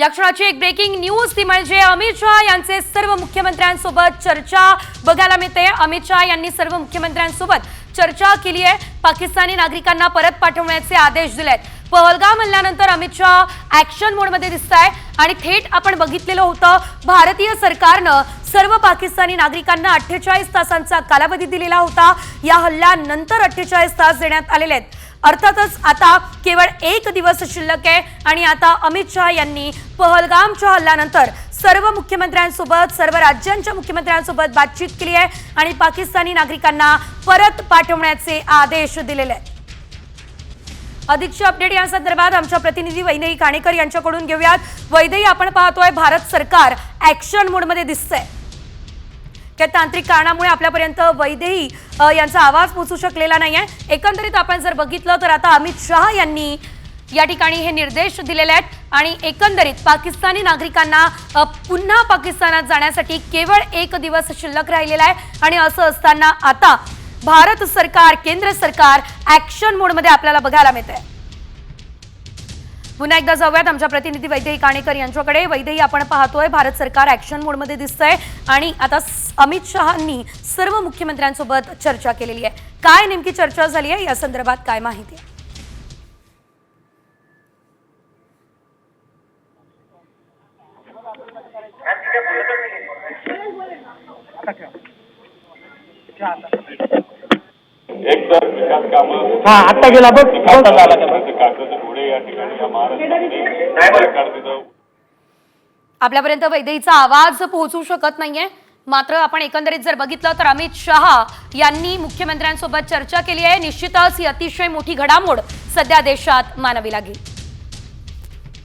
या क्षणाची एक breaking news ती म्हणजे अमित शहा यांचे सर्व मुख्यमंत्र्यांसोबत चर्चा. बघायला मिळते अमित शहा यांनी सर्व मुख्यमंत्र्यांसोबत चर्चा केली आहे. पाकिस्तानी नागरिकांना परत पाठवण्याचे आदेश दिले आहेत पहलगाम हल्ल्यानंतर अमित शहा ऍक्शन मोडमध्ये दिसत आहे. आणि थेट आपण बघितलेलं होतं भारतीय सरकारनं सर्व पाकिस्तानी नागरिकांना अठ्ठेचाळीस तासांचा कालावधी दिलेला होता. या हल्ल्यानंतर अठ्ठेचाळीस तास देण्यात आलेले आहेत. अर्थातच आता केवळ एक दिवस शिल्लक आहे आणि आता अमित शहा यांनी पहलगामच्या हल्ल्यानंतर सर्व मुख्यमंत्र्यांसोबत सर्व राज्यांच्या मुख्यमंत्र्यांसोबत बातचीत केली आहे आणि पाकिस्तानी नागरिकांना परत पाठवण्याचे आदेश दिलेले आहेत. अधिकचे अपडेट या संदर्भात आमच्या प्रतिनिधी वैनई काणेकर यांच्याकडून घेऊयात. वैदई आपण पाहतोय भारत सरकार ऍक्शन मोडमध्ये दिसतंय. त्या तांत्रिक कारणामुळे आपल्यापर्यंत वैदेही यांचा आवाज पोचू शकलेला नाही आहे एकंदरीत आपण जर बघितलं तर आता अमित शहा यांनी या ठिकाणी हे निर्देश दिलेले आहेत. आणि एकंदरीत पाकिस्तानी नागरिकांना पुन्हा पाकिस्तानात जाण्यासाठी केवळ एक दिवस शिल्लक राहिलेला आहे. आणि असं असताना आता भारत सरकार केंद्र सरकार ऍक्शन मोडमध्ये आपल्याला बघायला मिळतंय. पुन्हा एकदा जाऊयात. आमच्या प्रतिनिधी वैद्यही काणेकर यांच्याकडे. वैद्यही आपण पाहतोय भारत सरकार ऍक्शन मोडमध्ये दिसतंय. आणि आता अमित शहांनी सर्व मुख्यमंत्र्यांसोबत चर्चा केलेली आहे. काय नेमकी चर्चा झाली आहे? या संदर्भात काय माहिती आहे? एक तर विकास कामं. हा आत्ता गेला बघ. कागदाचे घोडे या ठिकाणी या सरकार आपल्यापर्यंत वैदेहीचा आवाज पोहोचू शकत नाहीये. मात्र आपण एकंदरीत जर बघितलं तर अमित शहा यांनी मुख्यमंत्र्यांसोबत चर्चा केली आहे. निश्चितच ही अतिशय मोठी घडामोड सध्या देशात मानावी लागेल.